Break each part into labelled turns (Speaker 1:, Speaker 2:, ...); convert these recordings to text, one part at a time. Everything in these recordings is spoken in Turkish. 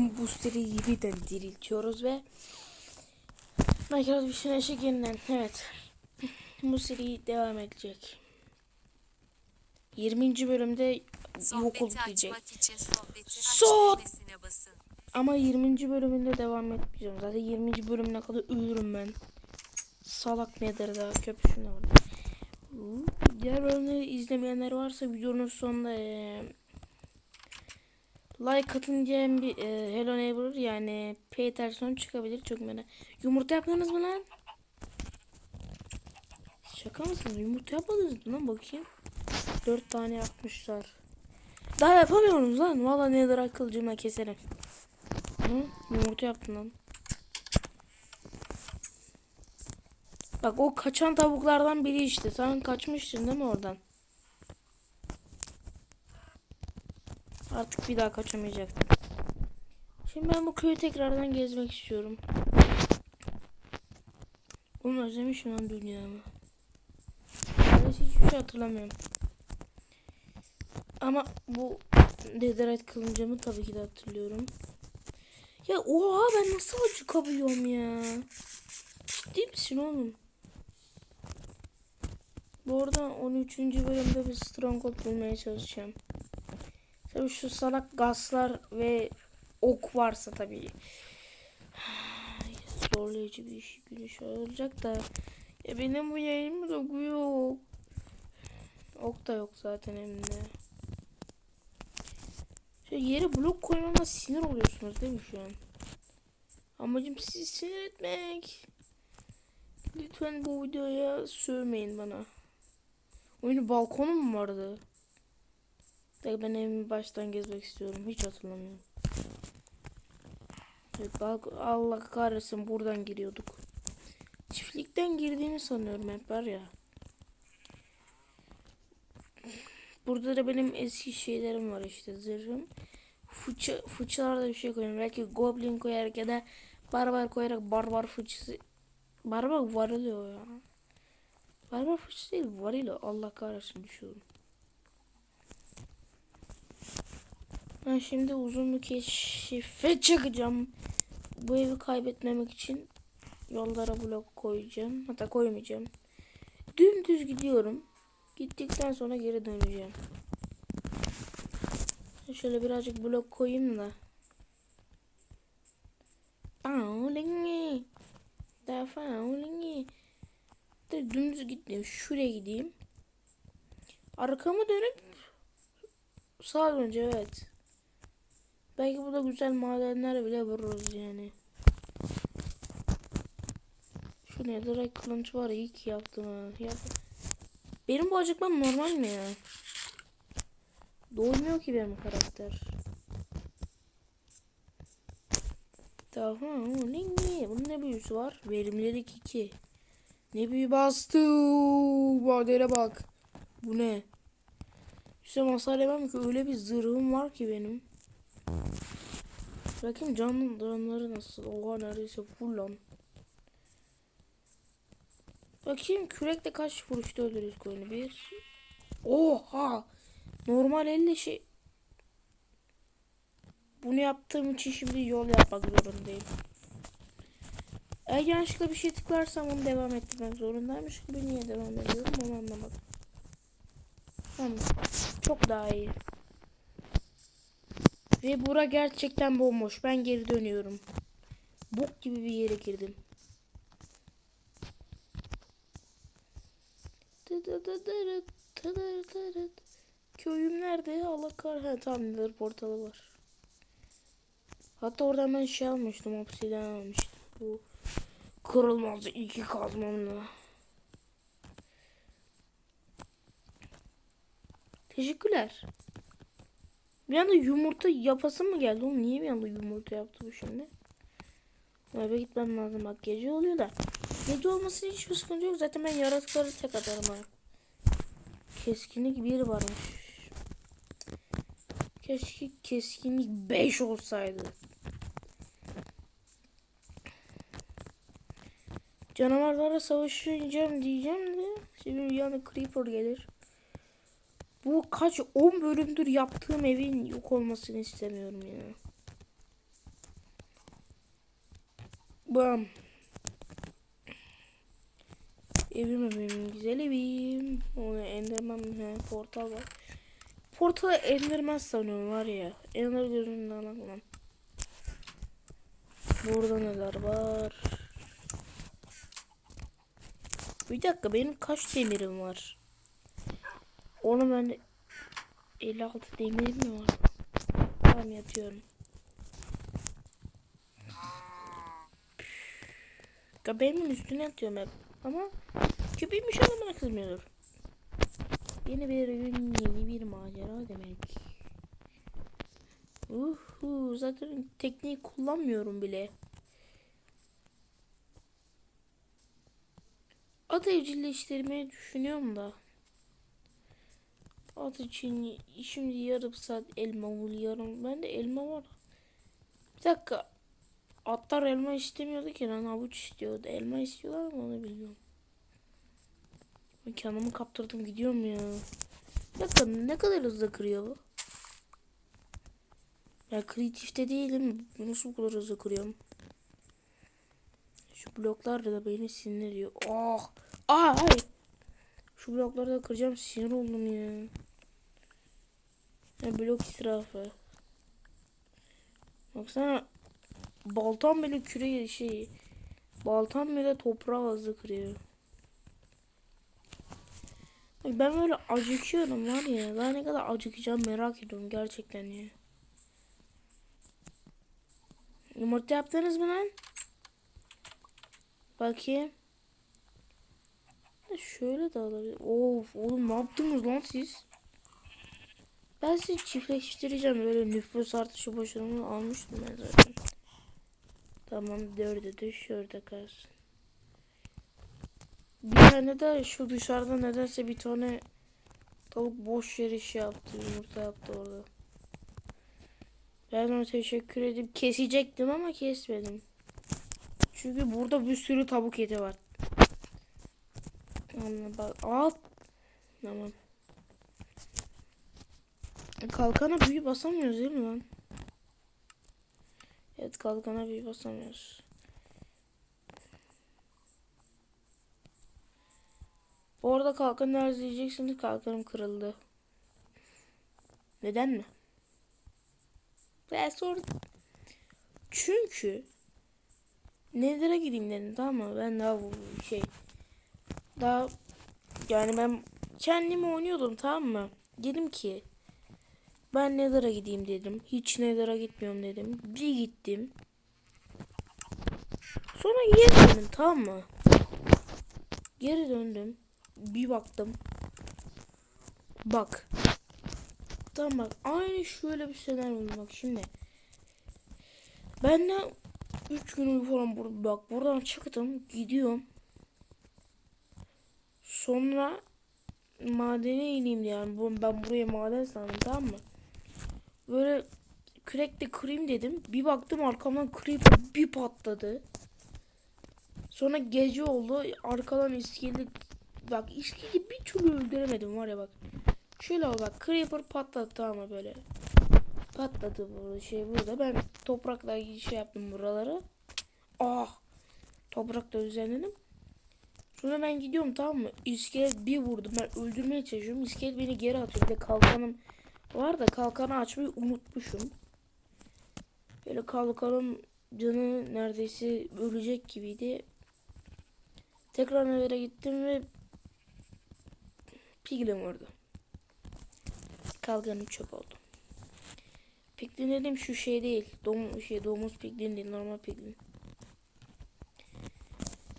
Speaker 1: bu seriyi yeniden diriltiyoruz ve Minecraft bir şey eşek yeniden evet bu seri devam edecek 20. bölümde yok olup
Speaker 2: düğmesine basın.
Speaker 1: ama 20. bölümünde devam etmeyeceğim zaten 20. bölümüne kadar ölürüm ben salak nedir daha köpüşüm de var diğer bölümleri izlemeyenler varsa videonun sonunda eee, like atın diyen bir eee, Hello Neighbor yani Peterson çıkabilir çok merak. Yumurta yaptınız mı lan? Şaka mısınız? Yumurta yapmadınız mı lan bakayım. Dört tane yapmışlar. Daha yapamıyorsunuz lan. Valla nedir akılcıma keserim. Hı? Yumurta yaptın lan. Bak o kaçan tavuklardan biri işte. Sen kaçmıştın değil mi oradan? Artık bir daha kaçamayacaktın. Şimdi ben bu köyü tekrardan gezmek istiyorum. Onu özlemişim lan dünyamı. Ben hiçbir şey hatırlamıyorum. Ama bu Netherite kılıncımı tabii ki de hatırlıyorum. Ya oha ben nasıl acıkabiliyorum ya? Ciddi misin oğlum? Bu arada 13. bölümde bir stronghold bulmaya çalışacağım. Tabii şu salak gaslar ve ok varsa tabii. Zorlayıcı bir iş güneş olacak da. Ya benim bu yayınım da yok. Ok da yok zaten elimde. Şu yere blok koymama sinir oluyorsunuz değil mi şu an? Amacım sizi sinir etmek. Lütfen bu videoya sövmeyin bana. Oyunu balkonum mu vardı? Tek ben evimi baştan gezmek istiyorum. Hiç hatırlamıyorum. Evet, Allah kahretsin buradan giriyorduk. Çiftlikten girdiğimi sanıyorum hep var ya. Burada da benim eski şeylerim var işte zırhım. Fıçı, fıçılarda bir şey koyuyorum. Belki goblin koyarak ya da barbar koyarak barbar fıçısı. Barbar varılıyor ya. Barbar fıçısı değil varıyla Allah kahretsin düşüyorum. Ben şimdi uzun bir keşife çıkacağım. Bu evi kaybetmemek için yollara blok koyacağım. Hatta koymayacağım. Dümdüz gidiyorum. Gittikten sonra geri döneceğim. Şöyle birazcık blok koyayım da. Paulingi. Da paulingi. De dümdüz gittim. Şuraya gideyim. Arkamı dönüp sağa döneceğim evet. Belki burada güzel madenler bile vururuz yani. Şu ne direkt kılıç var iyi ki yaptım ha. Yap. Benim bu acıkmam normal mi ya? Doymuyor ki benim karakter. Tamam ne ne? Bunun ne büyüsü var? Verimlilik 2. Ne büyü bastı? Madene bak. Bu ne? İşte hasar yemem ki öyle bir zırhım var ki benim. Bakayım canlı canları nasıl? Oha neredeyse full lan. Bakayım kürekle kaç vuruşta öldürürüz koyunu? Bir. Oha! Normal elle şey... Bunu yaptığım için şimdi yol yapmak zorundayım. Eğer yanlışlıkla bir şey tıklarsam onu devam ettirmek zorundaymış gibi niye devam ediyorum onu anlamadım. Tamam. Çok daha iyi. Ve bura gerçekten bomboş. Ben geri dönüyorum. Bok gibi bir yere girdim. Köyüm nerede? Allah kar. Ha tamam nedir portalı var. Hatta oradan ben şey almıştım. Obsidian almıştım. Bu kırılmaz iki kazmamla. Teşekkürler. Bir anda yumurta yapasın mı geldi? Oğlum niye bir anda yumurta yaptı bu şimdi? Eve gitmem lazım bak gece oluyor da. Gece olmasının hiçbir sıkıntı yok. Zaten ben yaratıkları tek atarım. Keskinlik 1 varmış. Keşke keskinlik 5 olsaydı. Canavarlara savaşacağım diyeceğim de şimdi bir anda creeper gelir. Bu kaç 10 bölümdür yaptığım evin yok olmasını istemiyorum ya. Bam. Evim evim güzel evim. O ne Enderman he, portal var. Portala Enderman sanıyorum var ya. Ender gözünden alan lan. Burada neler var? Bir dakika benim kaç demirim var? Onu ben 56 demirim mi var? Tamam yatıyorum. Göbeğimin üstüne yatıyorum hep. Ama köpeğim an bana kızmıyordur. Yeni bir gün, yeni bir macera demek. Uhu, zaten tekniği kullanmıyorum bile. At evcilleştirmeyi düşünüyorum da. At için şimdi yarım saat elma buluyorum. Ben de elma var. Bir dakika. Atlar elma istemiyordu ki lan havuç istiyordu. Elma istiyorlar mı onu bilmiyorum. Kendimi kaptırdım gidiyorum ya. Dakika ne kadar hızlı kırıyor bu? Ya kreatifte değilim. Nasıl bu kadar hızlı kırıyorum? Şu bloklar da beni sinirliyor. Oh! Aa hayır. Şu blokları da kıracağım. Sinir oldum ya. Ya blok israfı. Baksana. Baltam bile küre şey. Baltam bile toprağı hızlı kırıyor. Ay Ben böyle acıkıyorum var ya. Daha ne kadar acıkacağım merak ediyorum gerçekten ya. Yumurta yaptınız mı lan? Bakayım. Şöyle de alabilir. Of oğlum ne yaptınız lan siz? Ben sizi çiftleştireceğim. Böyle nüfus artışı başarımını almıştım ben zaten. Tamam dörde de şurada kalsın. Bir tane de şu dışarıda nedense bir tane tavuk boş yere şey yaptı. Yumurta yaptı orada. Ben ona teşekkür edip kesecektim ama kesmedim. Çünkü burada bir sürü tavuk eti var. Anla bak. Al. Tamam. Kalkana büyü basamıyoruz değil mi lan? Evet kalkana büyü basamıyoruz. Orada kalkan nerede diyeceksiniz kalkanım kırıldı. Neden mi? Ben sordum. Çünkü Nether'a gideyim dedim tamam mı? Ben daha bu şey daha yani ben kendim oynuyordum tamam mı? Dedim ki ben Nether'a gideyim dedim. Hiç Nether'a gitmiyorum dedim. Bir gittim. Sonra geri döndüm tamam mı? Geri döndüm. Bir baktım. Bak. Tamam bak. Aynı şöyle bir senaryo bak şimdi. Benden 3 gün falan bur bak buradan çıktım gidiyorum. Sonra madene ineyim yani. Ben buraya maden sandım tamam mı? Böyle kürekle kırayım dedim. Bir baktım arkamdan creeper bir patladı. Sonra gece oldu. Arkadan iskele bak iskele bir türlü öldüremedim var ya bak. Şöyle ol bak creeper patladı tamam mı böyle. Patladı bu şey burada. Ben toprakla şey yaptım buraları. Ah! Toprakla düzenledim. Sonra ben gidiyorum tamam mı? İskelet bir vurdum. Ben öldürmeye çalışıyorum. İskelet beni geri atıyor. Bir de kalkanım var da kalkanı açmayı unutmuşum. Böyle kalkanın canı neredeyse ölecek gibiydi. Tekrar evre gittim ve piglin vurdu. Kalkanım çöp oldu. Piglin dedim şu şey değil. Dom şey domuz piglin değil normal piglin.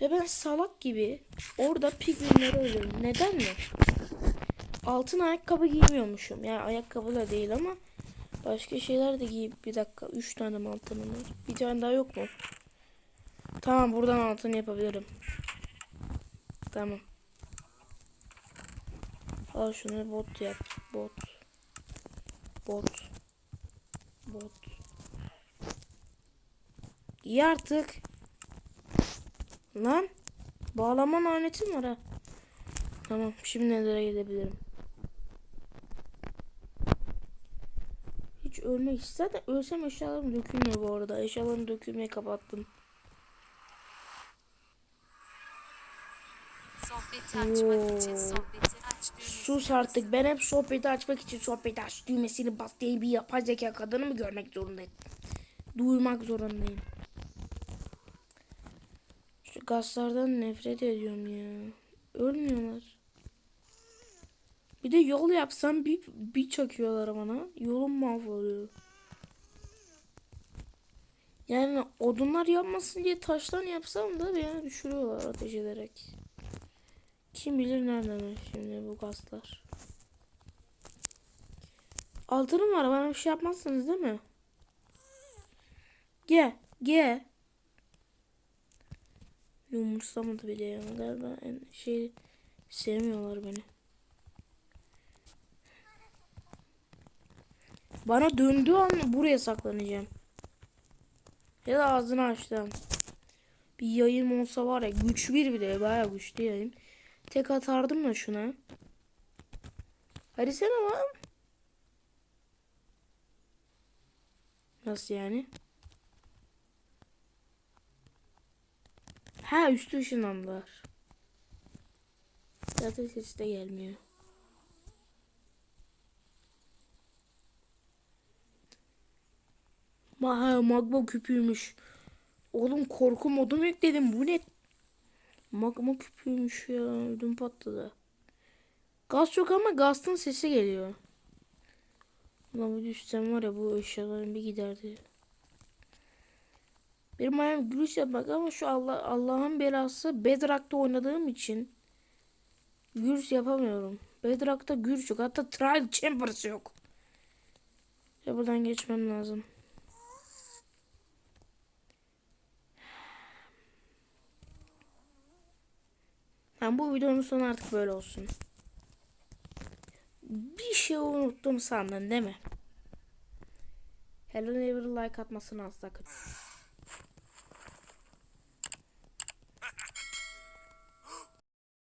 Speaker 1: Ve ben salak gibi orada piglinleri öldürdüm. Neden mi? Altın ayakkabı giymiyormuşum. Yani ayakkabı da değil ama başka şeyler de giyip bir dakika 3 tane mi altınım var. Bir tane daha yok mu? Tamam buradan altın yapabilirim. Tamam. Al şunu bot yap. Bot. Bot. Bot. İyi artık. Lan. Bağlama lanetim var ha. Tamam şimdi nelere gidebilirim. ölmek ister ölsem eşyalarım dökülmüyor bu arada. Eşyalarım dökülmeyi kapattım. Sus artık ben hep sohbeti açmak için sohbeti aç düğmesini bas diye bir yapay zeka kadını mı görmek zorundayım? Duymak zorundayım. Şu gazlardan nefret ediyorum ya. Ölmüyorlar. Bir de yol yapsam bir, bir çakıyorlar bana. Yolum mahvoluyor. Yani odunlar yapmasın diye taştan yapsam da beni düşürüyorlar ateş ederek. Kim bilir nereden şimdi bu gazlar. Altınım var bana bir şey yapmazsınız değil mi? Gel gel. Umursamadı bile ya. Galiba en şey sevmiyorlar beni. Bana döndüğü an buraya saklanacağım. Ya da ağzını açtım. Bir yayım olsa var ya güç bir bile bayağı güçlü yayım. Tek atardım da şuna. Hadi sen ama. Nasıl yani? Ha üstü ışınlandılar. Zaten sesi de gelmiyor. Ma magma küpüymüş. Oğlum korku modu mu yükledim? Bu ne? Magma küpüymüş ya. Ödüm patladı. Gaz yok ama gazın sesi geliyor. Ulan bir düşsem var ya bu eşyaların bir giderdi. Benim ayağım gülüş yapmak ama şu Allah Allah'ın belası Bedrock'ta oynadığım için gürüş yapamıyorum. Bedrock'ta gürüş yok. Hatta Trial Chambers yok. Ya buradan geçmem lazım. Ben bu videonun sonu artık böyle olsun. Bir şey unuttum sandın değil mi? Hello Neighbor like atmasını asla kaçırma.